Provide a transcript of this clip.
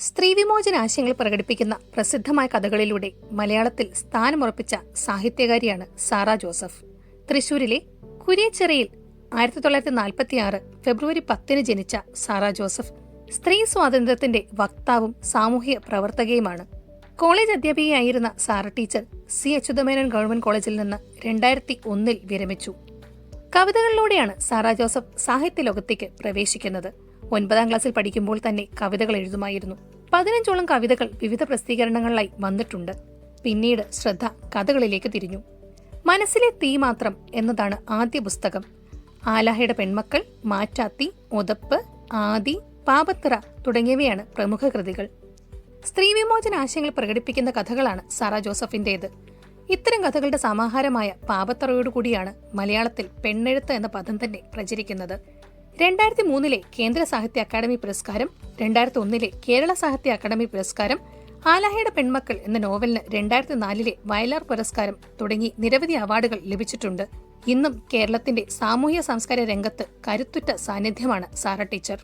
സ്ത്രീവിമോചന ആശയങ്ങൾ പ്രകടിപ്പിക്കുന്ന പ്രസിദ്ധമായ കഥകളിലൂടെ മലയാളത്തിൽ സ്ഥാനമുറപ്പിച്ച സാഹിത്യകാരിയാണ് സാറ ജോസഫ്. തൃശൂരിലെ കുരിയച്ചിറയിൽ ആയിരത്തി തൊള്ളായിരത്തി നാൽപ്പത്തി ആറ് ഫെബ്രുവരി പത്തിന് ജനിച്ച സാറ ജോസഫ് സ്ത്രീ സ്വാതന്ത്ര്യത്തിന്റെ വക്താവും സാമൂഹ്യ പ്രവർത്തകയുമാണ്. College അധ്യാപികയായിരുന്ന Sara teacher C. Achuthamenon government കോളേജിൽ നിന്ന് രണ്ടായിരത്തി ഒന്നിൽ വിരമിച്ചു. കവിതകളിലൂടെയാണ് സാറ ജോസഫ് സാഹിത്യ ലോകത്തേക്ക് പ്രവേശിക്കുന്നത്. ഒൻപതാം ക്ലാസ്സിൽ പഠിക്കുമ്പോൾ തന്നെ കവിതകൾ എഴുതുമായിരുന്നു. പതിനഞ്ചോളം കവിതകൾ വിവിധ പ്രസിദ്ധീകരണങ്ങളിലായി വന്നിട്ടുണ്ട്. പിന്നീട് ശ്രദ്ധ കഥകളിലേക്ക് തിരിഞ്ഞു. മനസ്സിലെ തീ മാത്രം എന്നതാണ് ആദ്യ പുസ്തകം. ആലാഹയുടെ പെൺമക്കൾ മാറ്റാത്തി ഒതപ്പ് ആദി പാപത്തിറ തുടങ്ങിയവയാണ് പ്രമുഖ കൃതികൾ. സ്ത്രീവിമോചന ആശയങ്ങൾ പ്രകടിപ്പിക്കുന്ന കഥകളാണ് സാറ ജോസഫിന്റേത്. ഇത്തരം കഥകളുടെ സമാഹാരമായ പാപത്തറയോടുകൂടിയാണ് മലയാളത്തിൽ പെണ്ണെഴുത്ത് എന്ന പദം തന്നെ പ്രചരിക്കുന്നത്. രണ്ടായിരത്തി മൂന്നിലെ കേന്ദ്ര സാഹിത്യ അക്കാദമി പുരസ്കാരം രണ്ടായിരത്തി ഒന്നിലെ കേരള സാഹിത്യ അക്കാദമി പുരസ്കാരം ആലാഹയുടെ പെൺമക്കൾ എന്ന നോവലിന് രണ്ടായിരത്തി നാലിലെ വയലാർ പുരസ്കാരം തുടങ്ങി നിരവധി അവാർഡുകൾ ലഭിച്ചിട്ടുണ്ട്. ഇന്നും കേരളത്തിന്റെ സാമൂഹ്യ സാംസ്കാരിക രംഗത്ത് കരുത്തുറ്റ സാന്നിധ്യമാണ് സാറ ടീച്ചർ.